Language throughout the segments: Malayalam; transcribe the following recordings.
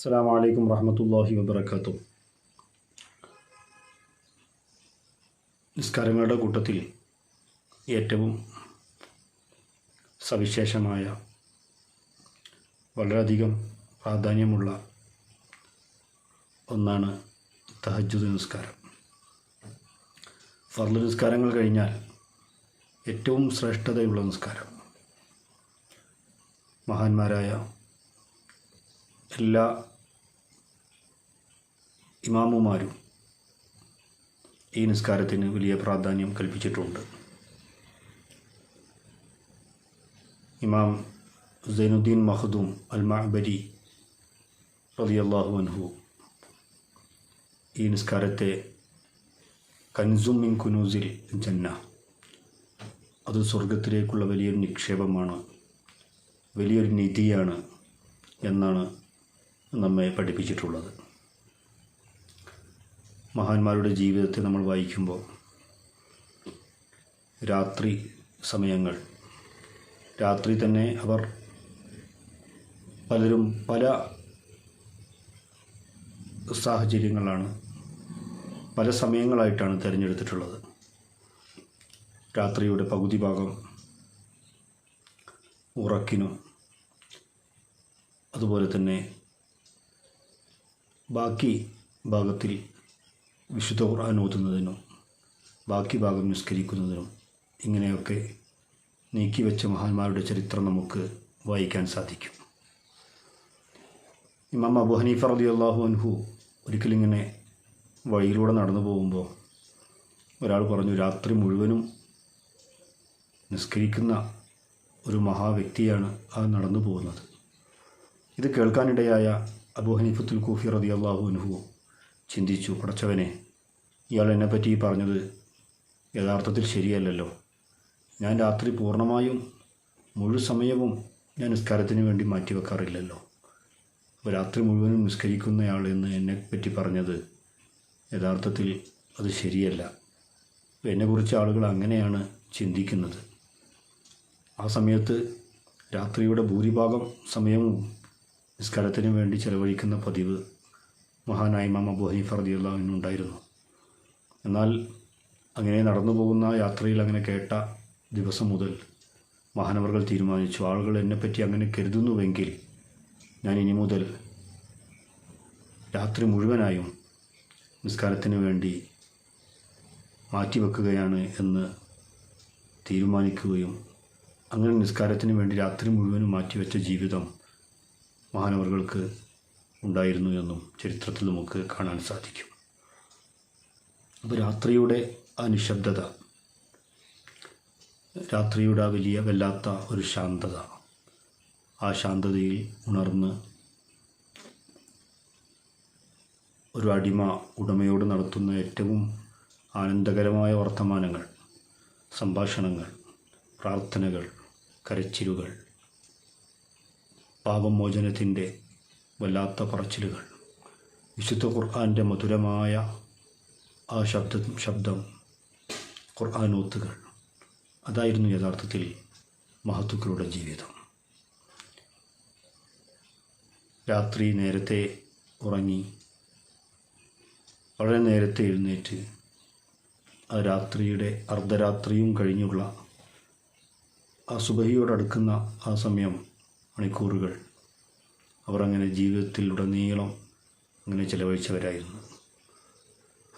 അസ്സാം വലൈക്കും വറഹമത്തല്ലാഹി വബർക്കാത്തു നിസ്കാരങ്ങളുടെ കൂട്ടത്തിൽ ഏറ്റവും സവിശേഷമായ വളരെയധികം പ്രാധാന്യമുള്ള ഒന്നാണ് തഹജുദ് നിസ്കാരം. ഫർദ് നിസ്കാരങ്ങൾ കഴിഞ്ഞാൽ ഏറ്റവും ശ്രേഷ്ഠതയുള്ള നിസ്കാരം. മഹാന്മാരായ എല്ലാ ഇമാമുമാരും ഈ നിസ്കാരത്തിന് വലിയ പ്രാധാന്യം കൽപ്പിച്ചിട്ടുണ്ട്. ഇമാം സൈനുദ്ദീൻ മഹദൂം അൽ മഅബരി റളിയല്ലാഹു അൻഹു ഈ നിസ്കാരത്തെ കൻസും മിൻ കുനൂസിൽ ജന്ന അത് സ്വർഗത്തിലേക്കുള്ള വലിയൊരു നിക്ഷേപമാണ് വലിയൊരു നിധിയാണ് എന്നാണ് നമ്മെ പഠിപ്പിച്ചിട്ടുള്ളത്. മഹാന്മാരുടെ ജീവിതത്തെ നമ്മൾ വായിക്കുമ്പോൾ രാത്രി സമയങ്ങൾ രാത്രി തന്നെ അവർ പലരും പല സാഹചര്യങ്ങളാണ് പല സമയങ്ങളായിട്ടാണ് തിരഞ്ഞെടുത്തിട്ടുള്ളത്. രാത്രിയുടെ പകുതി ഭാഗം ഉറക്കിനും അതുപോലെ തന്നെ ബാക്കി ഭാഗത്തിൽ വിശുദ്ധ ഖുർആൻ ഓതുന്നതിനോ ബാക്കി ഭാഗം നിസ്കരിക്കുന്നതിനോ ഇങ്ങനെയൊക്കെ നീക്കിവെച്ച മഹാന്മാരുടെ ചരിത്രം നമുക്ക് വായിക്കാൻ സാധിക്കും. ഇമാം അബു ഹനീഫ റളിയല്ലാഹു അള്ളാഹു അൻഹു ഒരിക്കലിങ്ങനെ വഴിയിലൂടെ നടന്നു പോകുമ്പോൾ ഒരാൾ പറഞ്ഞു രാത്രി മുഴുവനും നിസ്കരിക്കുന്ന ഒരു മഹാവ്യക്തിയാണ് ആ നടന്നു പോകുന്നത്. ഇത് കേൾക്കാനിടയായ അബു ഹനീഫത്തുൽ കൂഫി റതി അള്ളാഹു അനുഹു ചിന്തിച്ചു പടച്ചവനെ ഇയാൾ എന്നെപ്പറ്റി പറഞ്ഞത് യഥാർത്ഥത്തിൽ ശരിയല്ലല്ലോ. ഞാൻ രാത്രി പൂർണമായും മുഴു സമയവും ഞാൻ നിസ്കാരത്തിന് വേണ്ടി മാറ്റിവെക്കാറില്ലല്ലോ. അപ്പോൾ രാത്രി മുഴുവനും നിസ്കരിക്കുന്നയാൾ എന്ന് എന്നെപ്പറ്റി പറഞ്ഞത് യഥാർത്ഥത്തിൽ അത് ശരിയല്ല. എന്നെക്കുറിച്ച് ആളുകൾ അങ്ങനെയാണ് ചിന്തിക്കുന്നത്. ആ സമയത്ത് രാത്രിയുടെ ഭൂരിഭാഗം സമയവും നിസ്കാരത്തിന് വേണ്ടി ചെലവഴിക്കുന്ന പതിവ് മഹാനായ ഇമാം അബു ഹനീഫ റദിയുള്ളവനുണ്ടായിരുന്നു എന്നാൽ അങ്ങനെ നടന്നു പോകുന്ന യാത്രയിൽ അങ്ങനെ കേട്ട ദിവസം മുതൽ മഹാനവർകൾ തീരുമാനിച്ചു. ആളുകൾ എന്നെപ്പറ്റി അങ്ങനെ കരുതുന്നുവെങ്കിൽ ഞാൻ ഇനി മുതൽ രാത്രി മുഴുവനായും നിസ്കാരത്തിന് വേണ്ടി മാറ്റിവെക്കുകയാണ് എന്ന് തീരുമാനിക്കുകയും അങ്ങനെ നിസ്കാരത്തിന് വേണ്ടി രാത്രി മുഴുവനും മാറ്റിവെച്ച ജീവിതം മഹാനവറുകൾക്ക് ഉണ്ടായിരുന്നു എന്നും ചരിത്രത്തിൽ നമുക്ക് കാണാൻ സാധിക്കും. അപ്പോൾ രാത്രിയുടെ ആ നിശബ്ദത രാത്രിയുടെ ആ വലിയ വല്ലാത്ത ഒരു ശാന്തത ആ ശാന്തതയിൽ ഉണർന്ന് ഒരു അടിമ ഉടമയോട് നടത്തുന്ന ഏറ്റവും ആനന്ദകരമായ വർത്തമാനങ്ങൾ സംഭാഷണങ്ങൾ പ്രാർത്ഥനകൾ കരച്ചിലുകൾ പാപമോചനത്തിന്റെ വല്ലാത്ത പറച്ചിലുകൾ. വിശുദ്ധ ഖുർആാന്റെ മധുരമായ ആ ശബ്ദ ശബ്ദം ഖുർആാനോത്തുകൾ അതായിരുന്നു യഥാർത്ഥത്തിൽ മഹത്തുക്കളുടെ ജീവിതം. രാത്രി നേരത്തെ ഉറങ്ങി വളരെ നേരത്തെ എഴുന്നേറ്റ് ആ രാത്രിയുടെ അർദ്ധരാത്രിയും കഴിഞ്ഞുള്ള ആ സുബഹിയോടടുക്കുന്ന ആ സമയം മണിക്കൂറുകൾ അവർ അങ്ങനെ ജീവിതത്തിലുടനീളം അങ്ങനെ ചിലവഴിച്ചവരായിരുന്നു.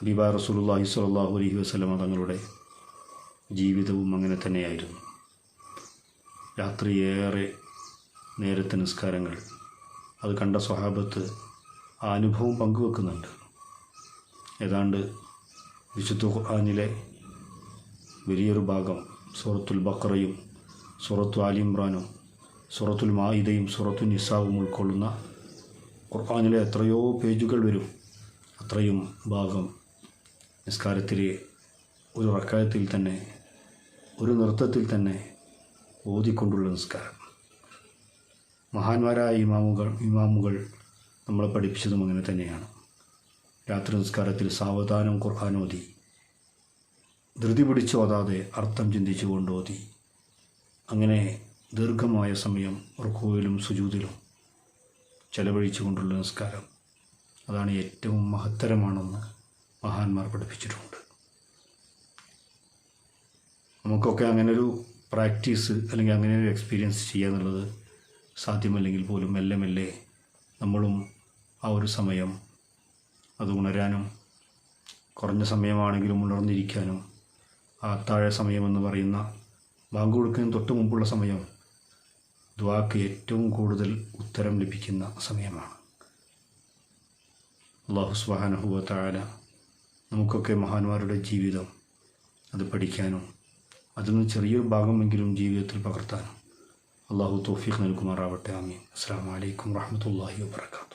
ഹബീബ റസൂലുള്ളാഹി സ്വല്ലല്ലാഹു അലൈഹി വസല്ലമ തങ്ങളുടെ ജീവിതവും അങ്ങനെ തന്നെയായിരുന്നു. രാത്രി രാത്രിയേറെ നേരത്തെ നിസ്കാരങ്ങൾ. അത് കണ്ട സ്വഹാബത്ത് ആ അനുഭവം പങ്കുവെക്കുന്നുണ്ട്. ഏതാണ്ട് വിശുദ്ധ ഖുർആനിലെ വലിയൊരു ഭാഗം സൂറത്തുൽ ബക്കറയും സൂറത്തു ആലിമ്രാനും സൂറത്തുൽ മായിദയും സുറത്തുൽ നിസാവും ഉൾക്കൊള്ളുന്ന ഖുർആാനിലെ എത്രയോ പേജുകൾ വരും. അത്രയും ഭാഗം നിസ്കാരത്തിൽ ഒരു റക്കായത്തിൽ തന്നെ ഒരു നൃത്തത്തിൽ തന്നെ ഓതിക്കൊണ്ടുള്ള നിസ്കാരം. മഹാന്മാരായ ഇമാമുകൾ ഇമാമുകൾ നമ്മളെ പഠിപ്പിച്ചതും അങ്ങനെ തന്നെയാണ്. രാത്രി നിസ്കാരത്തിൽ സാവധാനം ഖുർആൻ ഓതി. ധൃതി പിടിച്ചോതാതെ അർത്ഥം ചിന്തിച്ചു കൊണ്ടോതി അങ്ങനെ ദീർഘമായ സമയം റുക്കോയിലും സുജൂതിലും ചെലവഴിച്ചുകൊണ്ടുള്ള നിസ്കാരം അതാണ് ഏറ്റവും മഹത്തരമാണെന്ന് മഹാന്മാർ പഠിപ്പിച്ചിട്ടുണ്ട്. നമുക്കൊക്കെ അങ്ങനൊരു പ്രാക്ടീസ് അല്ലെങ്കിൽ അങ്ങനെ ഒരു എക്സ്പീരിയൻസ് ചെയ്യുക എന്നുള്ളത് സാധ്യമല്ലെങ്കിൽ പോലും മെല്ലെ മെല്ലെ നമ്മളും ആ ഒരു സമയം അത് ഉണരാനും കുറഞ്ഞ സമയമാണെങ്കിലും ഉണർന്നിരിക്കാനും ആ അത്താഴ സമയമെന്ന് പറയുന്ന ബാങ്ക് കൊടുക്കുന്നതിന് തൊട്ട് മുമ്പുള്ള സമയം ദ്വാക്ക് ഏറ്റവും കൂടുതൽ ഉത്തരം ലഭിക്കുന്ന സമയമാണ്. അള്ളാഹു സുബാനഹുവ താര നമുക്കൊക്കെ മഹാന്മാരുടെ ജീവിതം അത് പഠിക്കാനും അതിൽ ചെറിയൊരു ഭാഗമെങ്കിലും ജീവിതത്തിൽ പകർത്താനും അള്ളാഹു തോഫീഖ് നൽകുമാറാവട്ടെ. ആമീൻ. അസ്സാം വലൈക്കും വാഹമത്തല്ലാഹി വാബർക്കാത്തു